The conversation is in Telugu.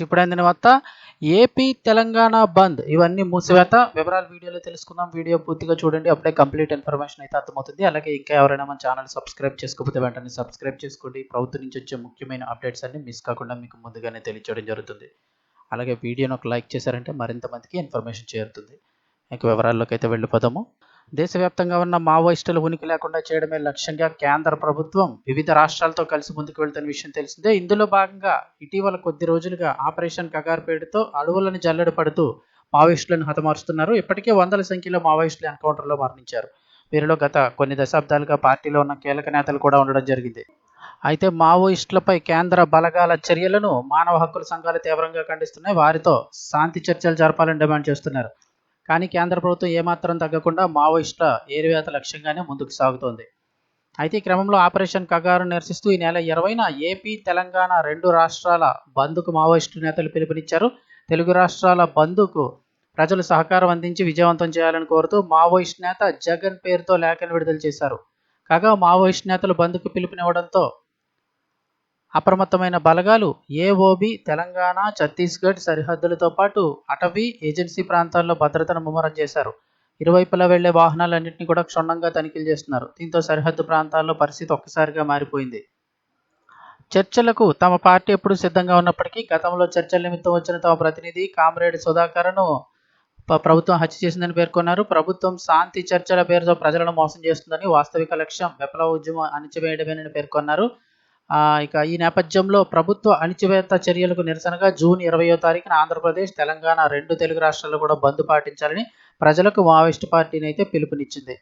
ఇప్పుడైన తర్వాత ఏపీ తెలంగాణ బంద్. ఇవన్నీ మూసివేత. వివరాలు వీడియోలో తెలుసుకుందాం. వీడియో పూర్తిగా చూడండి. అప్పుడే కంప్లీట్ ఇన్ఫర్మేషన్ అయితే అర్థమవుతుంది. అలాగే ఇంకా ఎవరైనా మన ఛానల్ సబ్స్క్రైబ్ చేసుకోకపోతే వెంటనే సబ్స్క్రైబ్ చేసుకోండి. ప్రభుత్వం నుంచి వచ్చే ముఖ్యమైన అప్డేట్స్ అన్ని మిస్ కాకుండా మీకు ముందుగానే తెలియచేయడం జరుగుతుంది. అలాగే వీడియోను ఒక లైక్ చేశారంటే మరింత మందికి ఇన్ఫర్మేషన్ చేరుతుంది. ఇంకా వివరాల్లోకి అయితే వెళ్ళిపోదాము. దేశవ్యాప్తంగా ఉన్న మావోయిస్టుల ఉనికి లేకుండా చేయడమే లక్ష్యంగా కేంద్ర ప్రభుత్వం వివిధ రాష్ట్రాలతో కలిసి ముందుకు వెళ్తున్న విషయం తెలిసిందే. ఇందులో భాగంగా ఇటీవల కొద్ది రోజులుగా ఆపరేషన్ కగార్ పేరుతో అడవులను జల్లెడ పడుతూ మావోయిస్టులను హతమారుస్తున్నారు. ఇప్పటికే వందల సంఖ్యలో మావోయిస్టులు ఎన్కౌంటర్లో మరణించారు. వీరిలో గత కొన్ని దశాబ్దాలుగా పార్టీలో ఉన్న కీలక నేతలు కూడా ఉండడం జరిగింది. అయితే మావోయిస్టులపై కేంద్ర బలగాల చర్యలను మానవ హక్కుల సంఘాలు తీవ్రంగా ఖండిస్తున్నాయి. వారితో శాంతి చర్చలు జరపాలని డిమాండ్ చేస్తున్నారు. కానీ కేంద్ర ప్రభుత్వం ఏమాత్రం తగ్గకుండా మావోయిస్టుల ఏరివేత లక్ష్యంగానే ముందుకు సాగుతోంది. అయితే ఈ క్రమంలో ఆపరేషన్ కగారు నిరసిస్తూ ఈ నెల ఇరవైన ఏపీ తెలంగాణ రెండు రాష్ట్రాల బంద్కు మావోయిస్టు నేతలు పిలుపునిచ్చారు. తెలుగు రాష్ట్రాల బంద్కు ప్రజలు సహకారం అందించి విజయవంతం చేయాలని కోరుతూ మావోయిస్ట్ నేత జగన్ పేరుతో లేఖను విడుదల చేశారు. కాగా మావోయిస్ట్ నేతలు బంద్కు పిలుపునివ్వడంతో అప్రమత్తమైన బలగాలు ఏఓబి తెలంగాణ ఛత్తీస్గఢ్ సరిహద్దులతో పాటు అటవీ ఏజెన్సీ ప్రాంతాల్లో భద్రతను ముమ్మరం చేశారు. ఇరువైపులా వెళ్ళే వాహనాలన్నింటినీ కూడా క్షుణ్ణంగా తనిఖీలు చేస్తున్నారు. దీంతో సరిహద్దు ప్రాంతాల్లో పరిస్థితి ఒక్కసారిగా మారిపోయింది. చర్చలకు తమ పార్టీ ఎప్పుడు సిద్ధంగా ఉన్నప్పటికీ గతంలో చర్చల నిమిత్తం వచ్చిన తమ ప్రతినిధి కామ్రేడ్ సుధాకర్ను ప్రభుత్వం హత్య చేసిందని పేర్కొన్నారు. ప్రభుత్వం శాంతి చర్చల పేరుతో ప్రజలను మోసం చేస్తుందని వాస్తవిక లక్ష్యం విప్లవ ఉద్యమం అణచివేయడమేనని పేర్కొన్నారు. ఇక ఈ నేపథ్యంలో ప్రభుత్వ అణిచివేత చర్యలకు నిరసనగా జూన్ ఇరవయో తారీఖున ఆంధ్రప్రదేశ్ తెలంగాణ రెండు తెలుగు రాష్ట్రాల్లో కూడా బంద్ పాటించాలని ప్రజలకు మావోయిస్ట్ పార్టీని అయితే పిలుపునిచ్చింది.